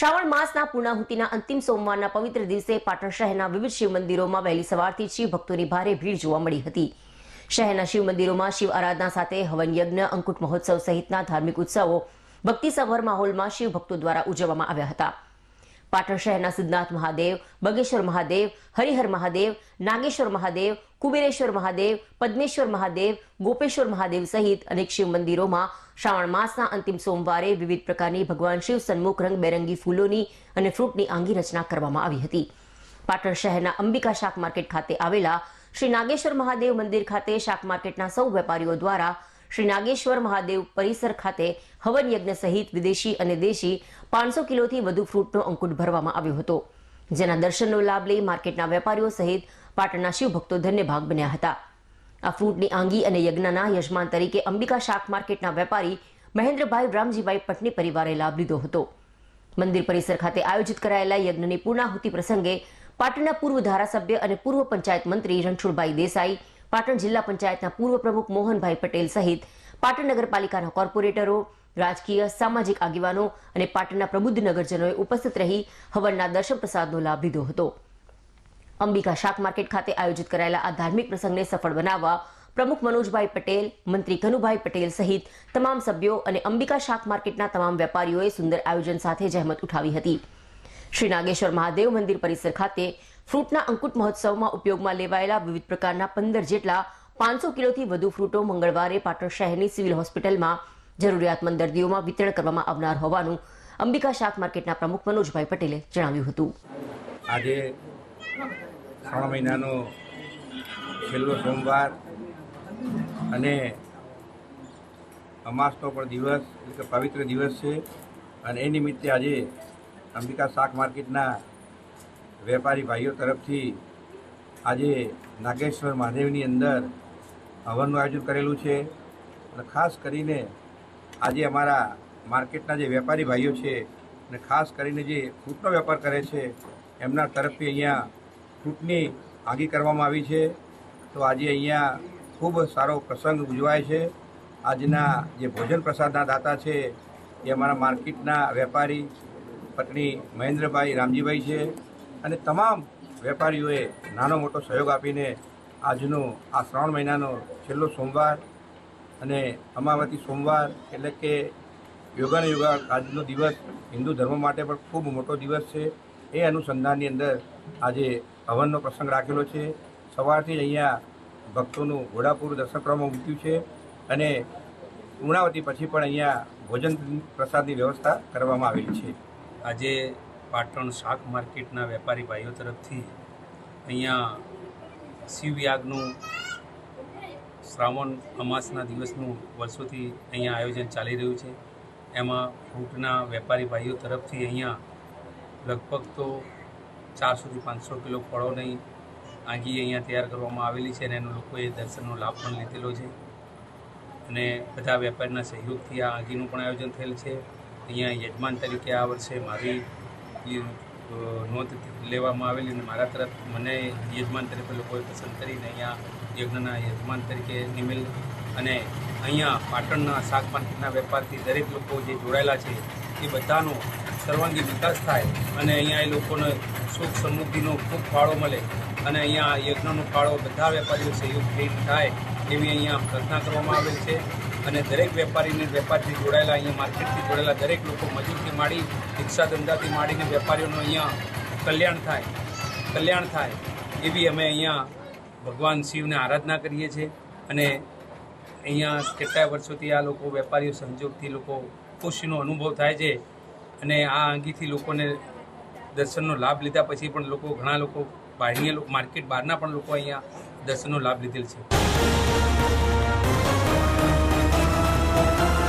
શ્રાવણ માસના પૂર્ણાહુતિના અંતિમ સોમવારના પવિત્ર દિવસે પાટણ શહેરના વિવિધ શિવ મંદિરોમાં વહેલી સવારથી શિવભક્તોની શિવ ભક્તોની ભારે ભીડ જોવા મળી હતી. શહેરના શિવ મંદિરોમાં શિવ આરાધના સાથે હવન યજ્ઞ, અંકુટ મહોત્સવ સહિતના ધાર્મિક ઉત્સવો ભક્તિસભર માહોલમાં શિવ ભક્તો દ્વારા ઉજવવામાં આવ્યા હતા. પાટણ શહેરના સિદ્ધનાથ મહાદેવ, બગેશ્વર મહાદેવ, હરિહર મહાદેવ, નાગેશ્વર મહાદેવ, કુબેરેશ્વર મહાદેવ, પદ્મેશ્વર મહાદેવ, ગોપેશ્વર મહાદેવ સહિત અનેક શિવ મંદિરોમાં શ્રાવણ માસના અંતિમ સોમવારે વિવિધ પ્રકારની ભગવાન શિવ સન્મુખ રંગબેરંગી ફૂલોની અને ફ્રૂટની આંગી રચના કરવામાં આવી હતી. પાટણ શહેરના અંબિકા શાક માર્કેટ ખાતે આવેલા શ્રી નાગેશ્વર મહાદેવ મંદિર ખાતે શાક માર્કેટના સૌ વેપારીઓ દ્વારા શ્રી નાગેશ્વર મહાદેવ પરિસર ખાતે હવન યજ્ઞ સહિત વિદેશી અને દેશી પાંચસો કિલોથી વધુ ફ્રૂટનો અંકુટ ભરવામાં આવ્યો હતો. જેના દર્શનનો લાભ લઈ માર્કેટના વેપારીઓ સહિત પાટણના શિવભક્તો ધન્યભાગ બન્યા હતા. આ ફ્રૂટની આંગી અને યજ્ઞના યજમાન તરીકે અંબિકા શાક માર્કેટના વેપારી મહેન્દ્રભાઈ રામજીભાઈ પટની પરિવારે લાભ લીધો હતો. મંદિર પરિસર ખાતે આયોજિત કરાયેલા યજ્ઞની પૂર્ણાહુતિ પ્રસંગે પાટણના પૂર્વ ધારાસભ્ય અને પૂર્વ પંચાયત મંત્રી રણછોડભાઈ દેસાઈ પાટણ જિલ્લા પંચાયતના પૂર્વ પ્રમુખ મોહનભાઈ પટેલ સહિત પાટણ નગરપાલિકાના કોર્પોરેટરો, રાજકીય, સામાજિક આગેવાનો અને પાટણના પ્રબુદ્ધ નગરજનોએ ઉપસ્થિત રહી હવનના દર્શન પ્રસાદનો લાભ લીધો હતો. અંબિકા શાક માર્કેટ ખાતે આયોજિત કરાયેલા આ ધાર્મિક પ્રસંગને સફળ બનાવવા પ્રમુખ મનોજભાઈ પટેલ, મંત્રી કનુભાઈ પટેલ સહિત તમામ સભ્યો અને અંબિકા શાક માર્કેટના તમામ વેપારીઓએ સુંદર આયોજન સાથે જહેમત ઉઠાવી હતી. શ્રી નાગેશ્વર મહાદેવ મંદિર પરિસર ખાતે ફ્રૂટના અંકુટ મહોત્સવમાં ઉપયોગમાં લેવાયેલા વિવિધ પ્રકારના પંદર જેટલા પાંચસો કિલોથી વધુ ફ્રૂટો મંગળવારે પાટણ શહેરની સિવિલ હોસ્પિટલમાં જરૂરિયાતમંદ દર્દીઓમાં વિતરણ કરવામાં આવનાર હોવાનું અંબિકા શાક માર્કેટના પ્રમુખ મનોજભાઈ પટેલે જણાવ્યું હતું. આજે શ્રાવણ મહિનાનો છેલ્લો સોમવાર અને અમાસનો પણ દિવસ, એટલે પવિત્ર દિવસ છે. અને એ નિમિત્તે આજે અંબિકા શાક માર્કેટના વેપારી ભાઈઓ તરફથી આજે નાગેશ્વર મહાદેવની અંદર હવનનું આયોજન કરેલું છે. અને ખાસ કરીને આજે અમારા માર્કેટના જે વેપારી ભાઈઓ છે અને ખાસ કરીને જે ફ્રૂટનો વેપાર કરે છે, એમના તરફથી અહીંયા ફ્રૂટની આગી કરવામાં આવી છે. તો આજે અહીંયા ખૂબ સારો પ્રસંગ ઉજવાય છે. આજના જે ભોજન પ્રસાદના દાતા છે એ અમારા માર્કેટના વેપારી પત્ની મહેન્દ્રભાઈ રામજીભાઈ છે. અને તમામ વેપારીઓએ નાનો મોટો સહયોગ આપીને આજનો આ શ્રાવણ મહિનાનો છેલ્લો સોમવાર અને અમાવતી સોમવાર એટલે કે યોગાને યોગા આજનો દિવસ હિન્દુ ધર્મ માટે પણ ખૂબ મોટો દિવસ છે. એ અનુસંધાનની અંદર આજે હવનનો પ્રસંગ રાખેલો છે. સવારથી જ અહીંયા ભક્તોનું ઘોડાપુર દર્શન કરવામાં મૂક્યું છે અને પૂર્ણાવતી પછી પણ અહીંયા ભોજન પ્રસાદની વ્યવસ્થા કરવામાં આવેલી છે. આજે પાટણ શાક માર્કેટના વેપારી ભાઈઓ તરફથી અહીંયા શિવયાગનું શ્રાવણ અમાસના દિવસનું વર્ષોથી અહીંયા આયોજન ચાલી રહ્યું છે. એમાં ફ્રૂટના વેપારી ભાઈઓ તરફથી અહીંયા લગભગ તો ચારસોથી પાંચસો કિલો ફળોની આંગી અહીંયા તૈયાર કરવામાં આવેલી છે અને એનો લોકોએ દર્શનનો લાભ પણ લીધેલો છે. અને બધા વેપારીના સહયોગથી આ આગીનું પણ આયોજન થયેલ છે. અહીંયા યજમાન તરીકે આ વર્ષે મારી અ, નોંધ લેવામાં આવેલી અને મારા તરફ મને યજમાન તરીકે લોકોએ પસંદ કરીને અહીંયા યજ્ઞના યજમાન તરીકે નિમેલ અને અહીંયા પાટણના શાકભાજીના વેપારથી દરેક લોકો જે જોડાયેલા છે એ બધાનો સર્વાંગી વિકાસ થાય અને અહીંયા એ લોકોને સુખ સમૃદ્ધિનો ખૂબ ફાળો મળે અને અહીંયા યજ્ઞનો ફાળો બધા વેપારીઓ સહયોગથી થાય એવી અહીંયા પ્રાર્થના કરવામાં આવેલ છે અને દરેક વેપારીને વેપારથી જોડાયેલા, અહીંયા માર્કેટથી જોડાયેલા દરેક લોકો મજૂરથી માંડી રિક્ષા ધંધાથી માંડીને વેપારીઓનું અહીંયા કલ્યાણ થાય કલ્યાણ થાય એવી અમે અહીંયા ભગવાન શિવને આરાધના કરીએ છીએ અને અહીંયા કેટલાય વર્ષોથી આ લોકો વેપારીઓ સંજોગથી લોકો ખુશીનો અનુભવ થાય છે અને આ અંગીથી લોકોને દર્શનનો લાભ લીધા પછી પણ લોકો ઘણા લોકો બહારની માર્કેટ બહારના પણ લોકો અહીંયા દર્શનનો લાભ લીધેલ છે. うん。